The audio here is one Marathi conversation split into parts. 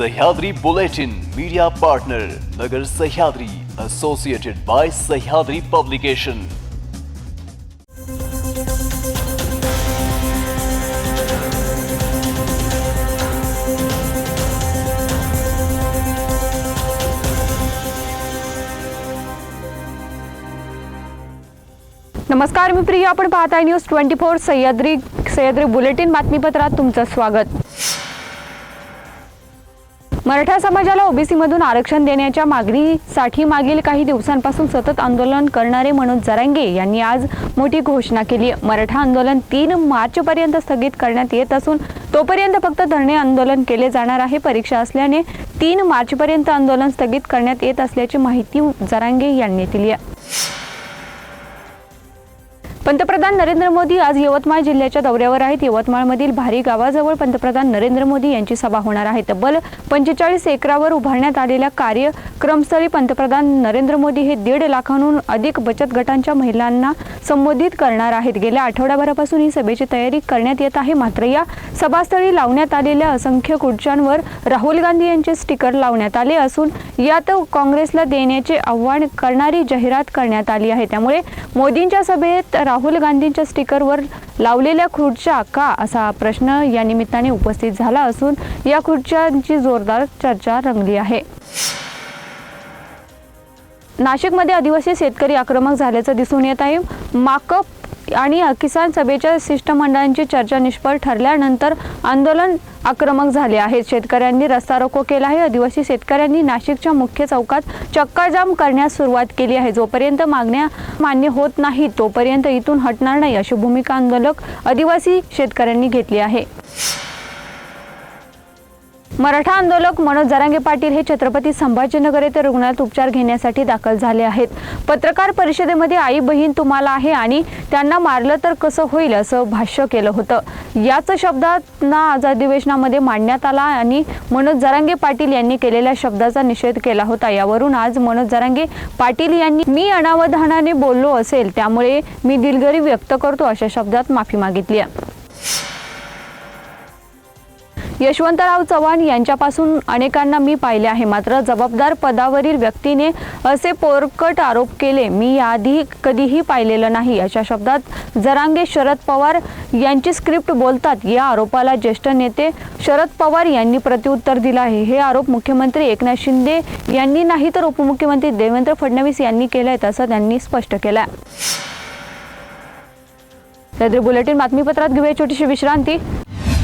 Sahyadri Bulletin media partner Nagar Sahyadri associated by Sahyadri publication नमस्कार मी प्रिया. आपण पाहताय news twenty four Sahyadri Sahyadri bulletin बातमीपत्रात तुमचं स्वागत. मराठा समाजाला ओबीसीमधून आरक्षण देण्याच्या मागणीसाठी मागील काही दिवसांपासून सतत आंदोलन करणारे मनोज जरांगे यांनी आज मोठी घोषणा केली आहे. मराठा आंदोलन तीन मार्चपर्यंत स्थगित करण्यात येत असून तोपर्यंत फक्त धरणे आंदोलन केले जाणार आहे परीक्षा असल्याने तीन मार्चपर्यंत आंदोलन स्थगित करण्यात येत असल्याची माहिती जरांगे यांनी दिली आहे पंतप्रधान नरेंद्र मोदी आज यवतमाळ जिल्ह्याच्या दौऱ्यावर आहेत. यवतमाळमधील भारी गावाजवळ पंतप्रधान नरेंद्र मोदी यांची सभा होणार आहे. तब्बल पंचेचाळीस एकरावर उभारण्यात आलेल्या कार्यक्रमस्थळी पंतप्रधान नरेंद्र मोदी हे दीड लाखांहून अधिक बचत गटांच्या महिलांना संबोधित करणार आहेत. गेल्या आठवड्याभरापासून ही सभेची तयारी करण्यात येत आहे. मात्र या सभास्थळी लावण्यात आलेल्या असंख्य खुर्च्यांवर राहुल गांधी यांचे स्टिकर लावण्यात आले असून यात काँग्रेसला देण्याचे आव्हान करणारी जाहिरात करण्यात आली आहे. त्यामुळे मोदींच्या सभेत राहुल राहुल गांधींच्या स्टिकरवर लावलेल्या खुर्च्या का असा प्रश्न या निमित्ताने उपस्थित झाला असून या खुर्च्यांची जोरदार चर्चा रंगली आहे. नाशिकमध्ये आदिवासी शेतकरी आक्रमक झाल्याचं दिसून येत आहे. माकप आणि किसान सभेच्या शिष्टमंडळांची चर्चा निष्फळ ठरल्यानंतर आंदोलन आक्रमक झाले आहेत. शेतकऱ्यांनी रस्ता रोको केला आहे. आदिवासी शेतकऱ्यांनी नाशिकच्या मुख्य चौकात चक्काजाम करण्यास सुरुवात केली आहे. जोपर्यंत मागण्या मान्य होत नाही तोपर्यंत इथून हटणार नाही अशी भूमिका आंदोलक आदिवासी शेतकऱ्यांनी घेतली आहे. मराठा आंदोलक मनोज जरांगे पाटील हे छत्रपती संभाजीनगर येथे रुग्णालयात उपचार घेण्यासाठी दाखल झाले आहेत. पत्रकार परिषदेमध्ये आई बहीण तुम्हाला आहे आणि त्यांना मारलं तर कसं होईल असं भाष्य केलं होतं. याच शब्दांना आज अधिवेशनामध्ये मांडण्यात आला आणि मनोज जरांगे पाटील यांनी केलेल्या शब्दाचा निषेध केला होता. यावरून आज मनोज जरांगे पाटील यांनी मी अनावधानाने बोललो असेल त्यामुळे मी दिलगिरी व्यक्त करतो अशा शब्दात माफी मागितली आहे. यशवंतराव चव्हाण यांच्यापासून अनेकांना मी पाहिले आहे. मात्र जबाबदार पदावरील व्यक्तीने असे पोरकट आरोप केले मी याआधी कधीही पाहिलेलं नाही. अशा शब्दात जरांगे शरद पवार यांची स्क्रिप्ट बोलतात. या आरोपाला ज्येष्ठ नेते शरद पवार यांनी प्रत्युत्तर दिलं आहे. हे आरोप मुख्यमंत्री एकनाथ शिंदे यांनी नाही तर उपमुख्यमंत्री देवेंद्र फडणवीस यांनी केले आहे असं त्यांनी स्पष्ट केलं आहे बुलेटिन बातमीपत्रात घेऊया छोटीशी विश्रांती.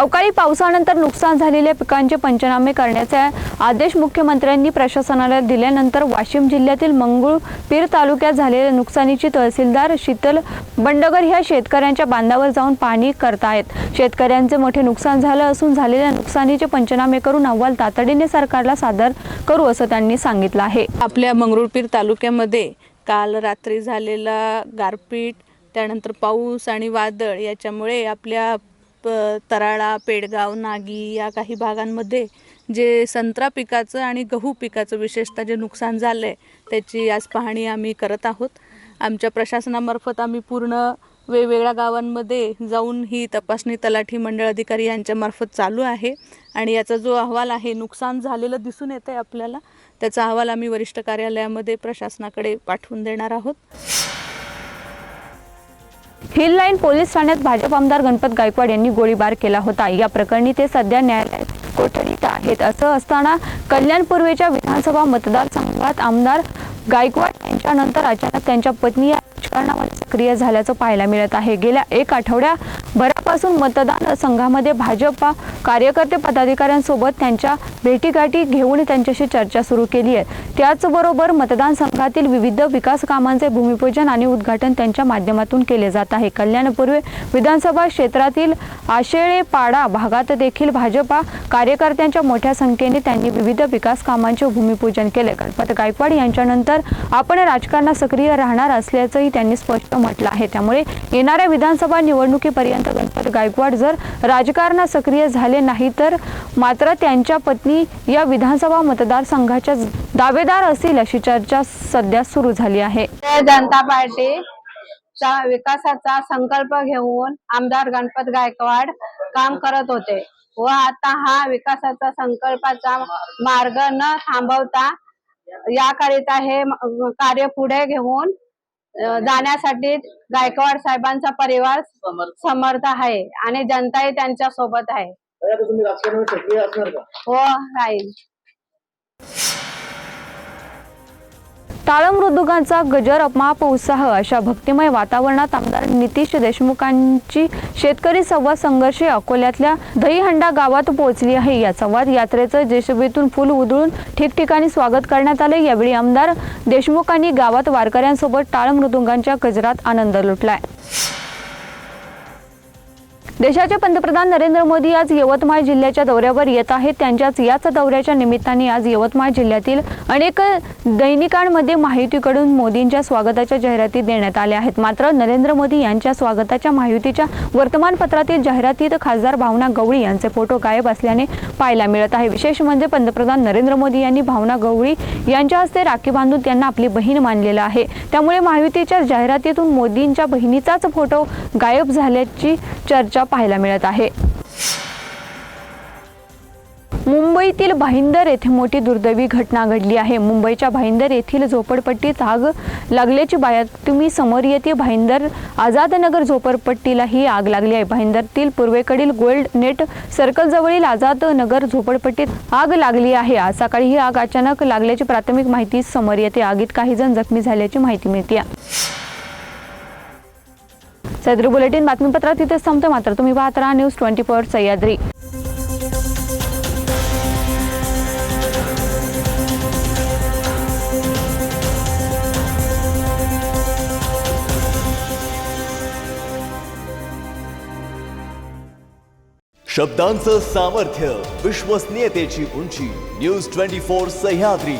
अवकाळी पावसानंतर नुकसान झालेल्या पिकांचे पंचनामे करण्याचे आदेश मुख्यमंत्र्यांनी प्रशासनाला दिल्यानंतर वाशिम जिल्ह्यातील मंगळपीर तालुक्यात झालेल्या नुकसानीची तहसीलदार शीतल बंडगर ह्या शेतकऱ्यांच्या बांधावर जाऊन पाहणी करतायत. शेतकऱ्यांचे मोठे नुकसान झालं असून झालेल्या नुकसानीचे पंचनामे करून अहवाल तातडीने सरकारला सादर करू असं त्यांनी सांगितलं आहे. आपल्या मंगरुळपीर तालुक्यामध्ये काल रात्री झालेला गारपीट त्यानंतर पाऊस आणि वादळ याच्यामुळे आपल्या प तराळा पेडगाव नागी या काही भागांमध्ये जे संत्रा पिकाचं आणि गहू पिकाचं विशेषतः जे नुकसान झालं आहे त्याची आज पाहणी आम्ही करत आहोत. आमच्या प्रशासनामार्फत आम्ही पूर्ण वेगवेगळ्या गावांमध्ये जाऊन ही तपासणी तलाठी मंडळ अधिकारी यांच्यामार्फत चालू आहे. आणि याचा जो अहवाल आहे नुकसान झालेलं दिसून येतं आहे आपल्याला त्याचा अहवाल आम्ही वरिष्ठ कार्यालयामध्ये प्रशासनाकडे पाठवून देणार आहोत. हिल लाईन पोलीस ठाण्यात भाजप आमदार गणपत गायकवाड यांनी गोळीबार केला होता. या प्रकरणी ते सध्या न्यायालयात कोठडीत आहेत असं असताना कल्याण पूर्वेच्या विधानसभा मतदारसंघात आमदार गायकवाड यांच्यानंतर अचानक त्यांच्या पत्नी या राजकारणामध्ये सक्रिय झाल्याचं पाहायला मिळत आहे. गेल्या एक आठवड्या भरापासून मतदान संघामध्ये भाजपा कार्यकर्ते पदाधिकाऱ्यांसोबत त्यांच्या भेटीगाठी घेऊन त्यांच्याशी चर्चा सुरू केली आहे. त्याचबरोबर मतदारसंघातील विविध विकास कामांचे भूमिपूजन आणि उद्घाटन त्यांच्या माध्यमातून केले जात आहे. कल्याणपूर्वी विधानसभा क्षेत्रातील आशेळेपाडा भागात देखील भाजपा कार्यकर्त्यांच्या मोठ्या संख्येने त्यांनी विविध विकास कामांचे भूमिपूजन केले. गणपत गायकवाड यांच्यानंतर आपण राजकारणात सक्रिय राहणार असल्याचंही त्यांनी स्पष्ट म्हटलं आहे. त्यामुळे येणाऱ्या विधानसभा निवडणुकीपर्यंत गणपत गायकवाड जर राजकारणात सक्रिय झाले नाही तर मात्र त्यांच्या पत्नी या विधानसभा मतदारसंघाच्या दावेदार असतील अशी चर्चा सध्या सुरू झाली आहे. भारतीय जनता पार्टीचा विकासाचा संकल्प घेऊन आमदार गणपत गायकवाड काम करत होते व आता हा विकासाचा संकल्पाचा मार्ग न थांबवता याकरिता हे कार्य पुढे घेऊन जाण्यासाठी गायकवाड साहेबांचा परिवार समर्थ आहे आणि जनताही त्यांच्यासोबत आहे. आता तुम्ही राजकारणात सक्रिय असणार का? हो राहील. टाळमृदुगांचा गजर अमाप उत्साह अशा भक्तिमय वातावरणात आमदार नितीश देशमुखांची शेतकरी संवाद संघर्ष अकोल्यातल्या दहीहंडा गावात पोहोचली आहे. या संवाद यात्रेचं जेशबीतून फुल उधळून ठिकठिकाणी स्वागत करण्यात आले यावेळी आमदार देशमुखांनी गावात वारकऱ्यांसोबत टाळमृदुंगांच्या गजरात आनंद लुटलाय. देशाचे पंतप्रधान नरेंद्र मोदी आज यवतमाळ जिल्ह्याच्या दौऱ्यावर येत आहेत. त्यांच्याच याच दौऱ्याच्या निमित्ताने आज यवतमाळ जिल्ह्यातील अनेक दैनिकांमध्ये माहितीकडून मोदींच्या स्वागताच्या जाहिराती देण्यात आल्या आहेत. मात्र नरेंद्र मोदी यांच्या स्वागताच्या माहितीच्या वर्तमानपत्रातील जाहिरातीत खासदार भावना गवळी यांचे फोटो गायब असल्याने पाहायला मिळत आहे. विशेष म्हणजे पंतप्रधान नरेंद्र मोदी यांनी भावना गवळी यांच्या हस्ते राखी बांधून त्यांना आपली बहीण मानलेलं आहे. त्यामुळे महायुतीच्या जाहिरातीतून मोदींच्या बहिणीचाच फोटो गायब झाल्याची चर्चा पाहायला मिळत आहे. मुंबईतील भाईंदर येथे मोठी दुर्दैवी घटना घडली आहे. मुंबईच्या भाईंदर येथील झोपडपट्टीत आग लागल्याची बातमी समोर येते भाईंदर आझादनगर झोपडपट्टीला ही आग लागली आहे. भाईंदरतील पूर्वेकडील गोल्ड नेट सर्कल जवळील झोपडपट्टीत आग लागली आहे. आज सकाळी ही आग अचानक लागल्याची प्राथमिक माहिती समोर येते. आगीत काही जण जखमी झाल्याची माहिती मिळते. सह्याद्री बुलेटिन बातमीपत्रात तिथे संपतं मात्र. तुम्ही पाहत राहा न्यूज ट्वेंटी फोर सह्याद्री. शब्दांचं सामर्थ्य विश्वसनीयतेची उंची न्यूज ट्वेंटी फोर सह्याद्री.